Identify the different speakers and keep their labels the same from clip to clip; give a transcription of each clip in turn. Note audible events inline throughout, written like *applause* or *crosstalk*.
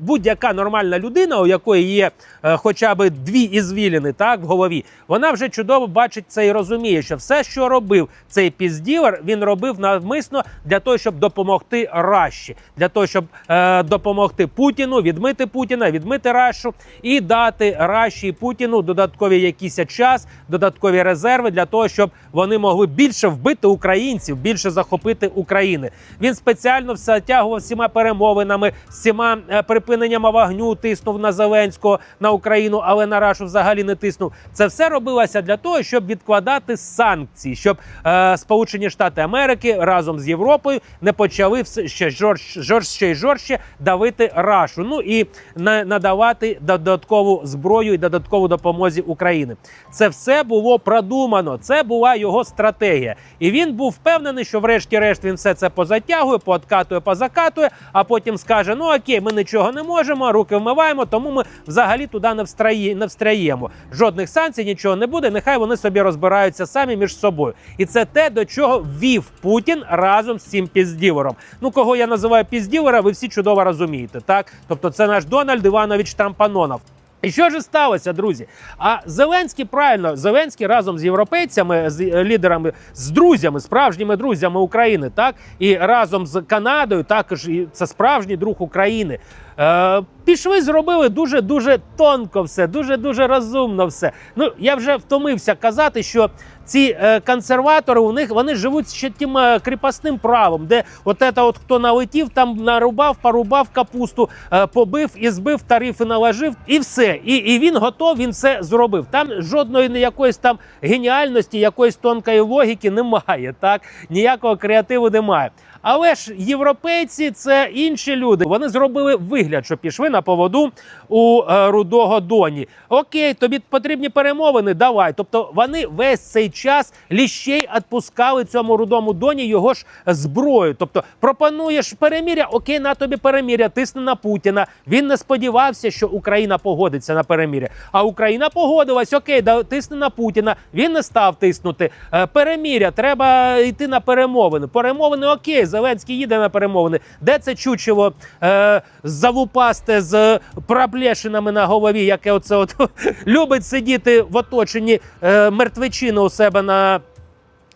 Speaker 1: Будь-яка нормальна людина, у якої є е, хоча б дві ізвіліни так в голові, вона вже чудово бачить це і розуміє, що все, що робив цей піздівер, він робив навмисно для того, щоб допомогти Раші, для того, щоб е, допомогти Путіну, відмити Путіна, відмити Рашу і дати Раші і Путіну додаткові якийсь час, додаткові резерви для того, щоб вони могли більше вбити українців, більше захопити України. Він спеціально все тягував всіма перемовинами, всіма е, припиненнями вогню, тиснув на Зеленського на Україну, але на Рашу взагалі не тиснув. Це все робилося для того, щоб відкладати санкції, щоб е, Сполучені Штати Америки разом з Європою не почали все ще жорстче, і жорстче давити Рашу. Ну і на, надавати додаткову зброю і додаткову допомозі України. Це все було продумано. Це була його стратегія. І він був впевнений, що врешті-решт він все це позатягує, пооткатує, позакатує, а потім скаже: ну окей, ми нічого не можемо, руки вмиваємо, тому ми взагалі туди не встрає, не встряємо. Жодних санкцій, нічого не буде. Нехай вони собі розбираються самі між собою. І це те, до чого вів Путін разом з цим піздівером. Ну кого я називаю піздівера, ви всі чудово розумієте. Так, тобто, це наш Дональд Іванович Трампанонов. І що ж сталося, друзі? А Зеленський правильно Зеленський разом з європейцями, з лідерами, з друзями, справжніми друзями України, так і разом з Канадою, також це справжній друг України. Е, пішли, зробили дуже дуже тонко все, дуже дуже розумно все. Ну я вже втомився казати, що ці е, консерватори у них вони живуть ще тим е, кріпосним правом, де от це от хто налетів, там нарубав, порубав капусту, е, побив і збив тарифи, наложив, і все. І, і він готов, він все зробив. Там жодної якоїсь там геніальності, якоїсь тонкої логіки немає. Так ніякого креативу немає. Але ж європейці це інші люди. Вони зробили вигляд, що пішли на поводу у е, рудого доні. Окей, тобі потрібні перемовини. Давай. Тобто вони весь цей час ліщей відпускали цьому рудому доні його ж зброю. Тобто пропонуєш переміря, окей, на тобі переміря, тисни на Путіна. Він не сподівався, що Україна погодиться на переміря. А Україна погодилась, окей, да, тисни на Путіна. Він не став тиснути. Е, переміря, треба йти на перемовини. Перемовини, окей, Зеленський їде на перемовини. Де це чучело е, залупасте з проплешинами на голові, яке оце от *laughs* любить сидіти в оточенні е, мертвечини у себе на.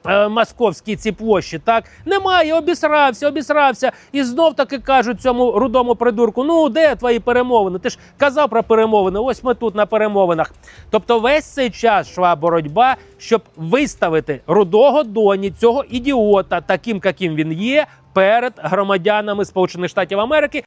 Speaker 1: Е, Московській ці площі, так немає, обісрався, обісрався. І знов таки кажуть цьому рудому придурку: ну де твої перемовини? Ти ж казав про перемовини. Ось ми тут на перемовинах. Тобто, весь цей час йшла боротьба, щоб виставити рудого доні цього ідіота, таким, яким він є, перед громадянами Сполучених Штатів Америки.